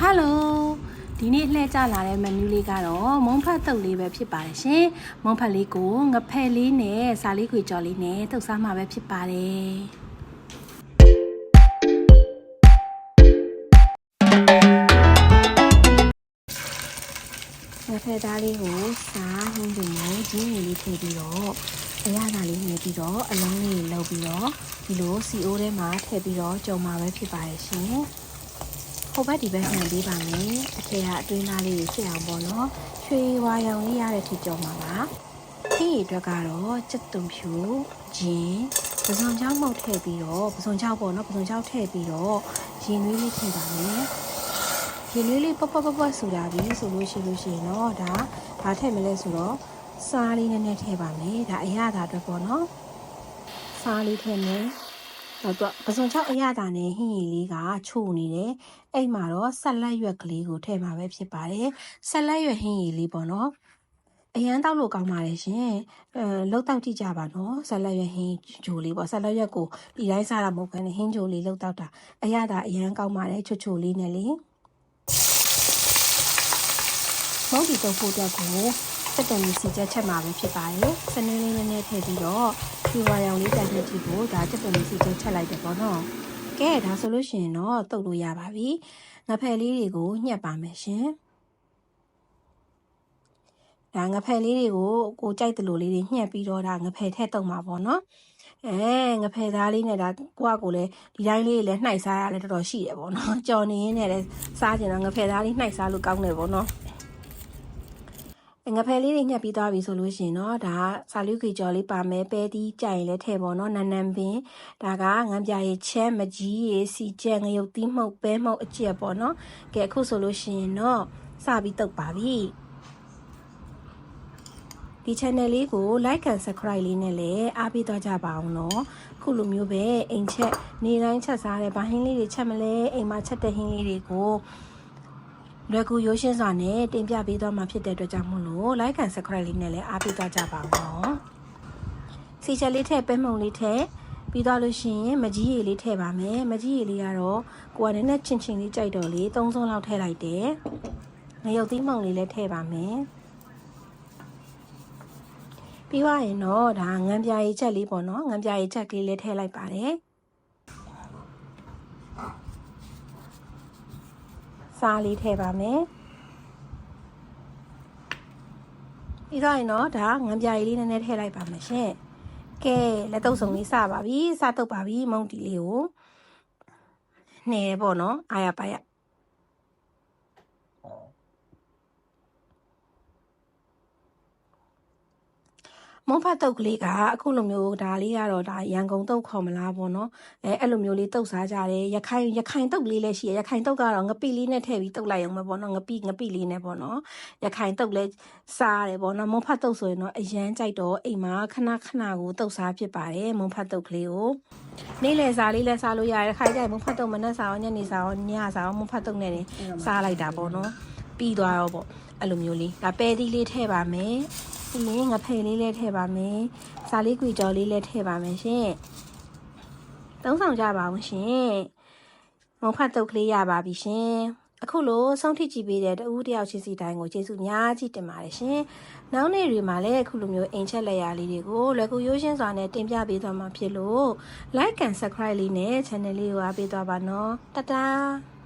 ဟယ်လိုဒီနေ့လှည့်ကြလာတဲ့မနူးလေးကတော့မုံဖတ်တုပ်လေးပဲဖြစ်ပါတယ်ရှင်မုံဖတ်လေးကိုငဖက်လေးနဲ့စာလေးခွေကြော်လေးနဲ့တုပ်စားမှာပဲဖြစ်ပါတယ်ငဖက်သားလေးကိုစားဟင်းပင်ကိုဂျင်းရီလေးထည့်ပြီးတော့အရသာလေးနေပြီးတော့အလုံးလေးလှုပ်ပြီးတော့ဒီလိုစီအိုးထဲမှာထည့်ပြီးတော့ကြော်မှာပဲဖြစ်ပါတယ်ရှင် ဟိုဘက်ဒီဘက်နှံပေးပါမယ်အထက်ကအတွင်းသားလေးကိုဖြစ်အောင်ပေါ့နော်ရွှေဝါရောင်လေးရတဲ့ထိကြောမှာပါခင်းရအတွက်ကတော့စက်တုံဖြူဂျင်းပစုံချောင်းမှုတ်ထည့်ပြီးတော့ပစုံချောင်းပေါ့နော်ပစုံချောင်းထည့်ပြီးတော့ရင်နွေးလေးထည့်ပါမယ်ရင်နွေးလေးပပပပဆူတာပြီဆိုလို့ရှိလို့ရှိရင်တော့ဒါဘာထည့်မလဲဆိုတော့စားလေးနည်းနည်းထည့်ပါမယ်ဒါအရသာအတွက်ပေါ့နော်စားလေးထည့်မယ် တော့သူကပစုံချောက်အရသာနဲ့ဟင်းရည်လေးကချို့နေတယ်အဲ့မှာတော့ဆက်လက်ရွက်ကလေးကိုထည့်မှာပဲဖြစ်ပါတယ်ဆက်လက်ရွက်ဟင်းရည်လေးပေါ့နော်အရန်တောက်လို့ကောင်းပါတယ်ရှင်အဲလှုပ်တောက်ကြည့်ကြပါနော်ဆက်လက်ရွက်ဟင်းဂျိုလေးပေါ့ဆက်လက်ရွက်ကိုဒီတိုင်းစားတာမဟုတ်ဘဲနဲ့ဟင်းဂျိုလေးလှုပ်တောက်တာအရသာအရန်ကောင်းပါတယ်ချွတ်ချွတ်လေးနဲ့လေမုတ်ဒီတော့ဖို့အတွက်ကို စက်တန်ကြီးစီချက်ချက်မှာပဲဖြစ်ပါတယ်စနေလေးနည်းနည်းထည့်ပြီးတော့ဒီဝါရောင်လေးတန်တဲ့ကြည့်ဖို့ဒါစက်တန်ကြီးစီချက်ချက်လိုက်တယ်ပေါ့နော်ကဲဒါဆိုလို့ရှိရင်တော့တုတ်လို့ရပါပြီငဖယ်လေးတွေကိုညှက်ပါမယ်ရှင်ဒါငဖယ်လေးတွေကိုကိုကြိုက်တယ်လို့လေးတွေညှက်ပြီးတော့ဒါငဖယ်ထည့်တုတ်မှာပေါ့နော်အဲငဖယ်သားလေးနဲ့ဒါကိုကကိုလည်းဒီတိုင်းလေးလည်းနှိုက်စားရလဲတော်တော်ရှိတယ်ပေါ့နော်ကြော်နေရင်းနဲ့လည်းစားကြင်တော့ငဖယ်သားလေးနှိုက်စားလို့ကောင်းတယ်ပေါ့နော် ငဖယ်လေးတွေညှက်ပြီးသွားပြီဆိုလို့ရှိရင်တော့ဒါစာလူခွေကြော်လေးပါမယ်ပဲတီးကြိုင်လဲထည့်ပေါ့နော်နန်နန်ပင်ဒါကငမ်းပြရေချက်မကြီးရေစီချက်ငရုတ်သီးမှုတ်ပဲမှုတ်အကျက်ပေါ့နော်ကဲအခုဆိုလို့ရှိရင်တော့စပြီးတုတ်ပါပြီဒီ channel လေးကို like and subscribe လေးနဲ့လည်းအားပေးသွားကြပါအောင်နော်ခုလိုမျိုးပဲအိမ်ချက်နေတိုင်းချက်စားတဲ့ဗဟင်းလေးတွေချက်မလဲအိမ်မှာချက်တဲ့ဟင်းလေးတွေကို လွယ်ကူရိုးရှင်းစွာနဲ့တင်ပြပေးသွားမှာဖြစ်တဲ့အတွက်ကြောင့်မို့လို့ like and subscribe လေးနဲ့လည်းအားပေးသွားကြပါဦးနော်။စီချက်လေးထည့်ပဲမှုံလေးထည့်ပြီးသွားလို့ရှိရင်မကြီးရည်လေးထည့်ပါမယ်။မကြီးရည်လေးကတော့ကိုကနည်းနည်းချင်းချင်းလေးကြိုက်တော့လေ၃စုံလောက်ထည့်လိုက်တယ်။ငရုတ်သီးမှုံလေးလည်းထည့်ပါမယ်။ပြီးသွားရင်တော့ဒါငံပြားရည်ချက်လေးပေါ့နော်ငံပြားရည်ချက်ကလေးလည်းထည့်လိုက်ပါတယ်။ စားလေးထည့်ပါမယ်ပြီးတော့ရင်တော့ဒါငံပြားရည်လေးနည်းနည်းထည့်လိုက်ပါမယ်ရှင်ကဲလက်တုပ်စုံလေးစပါပြီစတုပ်ပါပြီမုံတီလေးကိုနှဲပေါ့နော်အာရပါရ မုံဖတ်တုတ်ကလေးကအခုလိုမျိုးဒါလေးကတော့ဒါရန်ကုန်တုတ်ခေါ်မလားပေါ့နော်အဲအဲ့လိုမျိုးလေးတုတ်စားကြတယ်ရခိုင်ရခိုင်တုတ်လေးလည်းရှိရရခိုင်တုတ်ကတော့ငပိလေးနဲ့ထည့်ပြီးတုတ်လိုက်အောင်ပဲပေါ့နော်ငပိငပိလေးနဲ့ပေါ့နော်ရခိုင်တုတ်လည်းစားရတယ်ပေါ့နော်မုံဖတ်တုတ်ဆိုရင်တော့အရန်ကြိုက်တော့အိမ်မှာခဏခဏကိုတုတ်စားဖြစ်ပါတယ်မုံဖတ်တုတ်ကလေးကိုနေ့လယ်စားလေးလည်းစားလို့ရတယ်ခိုင်ကြိုက်မုံဖတ်တုတ်မနဲ့စားအောင်ညနေစားအောင်ညစားအောင်မုံဖတ်တုတ်နဲ့စားလိုက်တာပေါ့နော် ပြီးသွားတော့ပေါ့အဲ့လိုမျိုးလေးဒါပဲသီးလေးထည့်ပါမယ်ပြီးရင်ငဖယ်လေးလည်းထည့်ပါမယ်။စာလေးကွေကြော်လေးလည်းထည့်ပါမယ်ရှင်။သုံးဆောင်ကြပါအောင်ရှင်။မုံဖတ်တုတ်ကလေးရပါပြီရှင်။အခုလိုဆုံးထိကြည့်ပေးတဲ့တဦးတယောက်ချင်းစီတိုင်းကိုကျေးဇူးများကြီးတင်ပါတယ်ရှင်။နောက်နေ့တွေမှာလည်းအခုလိုမျိုးအိမ်ချက်လက်ရာလေးတွေကိုလွယ်ကူရိုးရှင်းစွာနဲ့တင်ပြပေးသွားမှာဖြစ်လို့ like and subscribe လေးနဲ့ channel လေးကိုအားပေးသွားပါနော်။တတား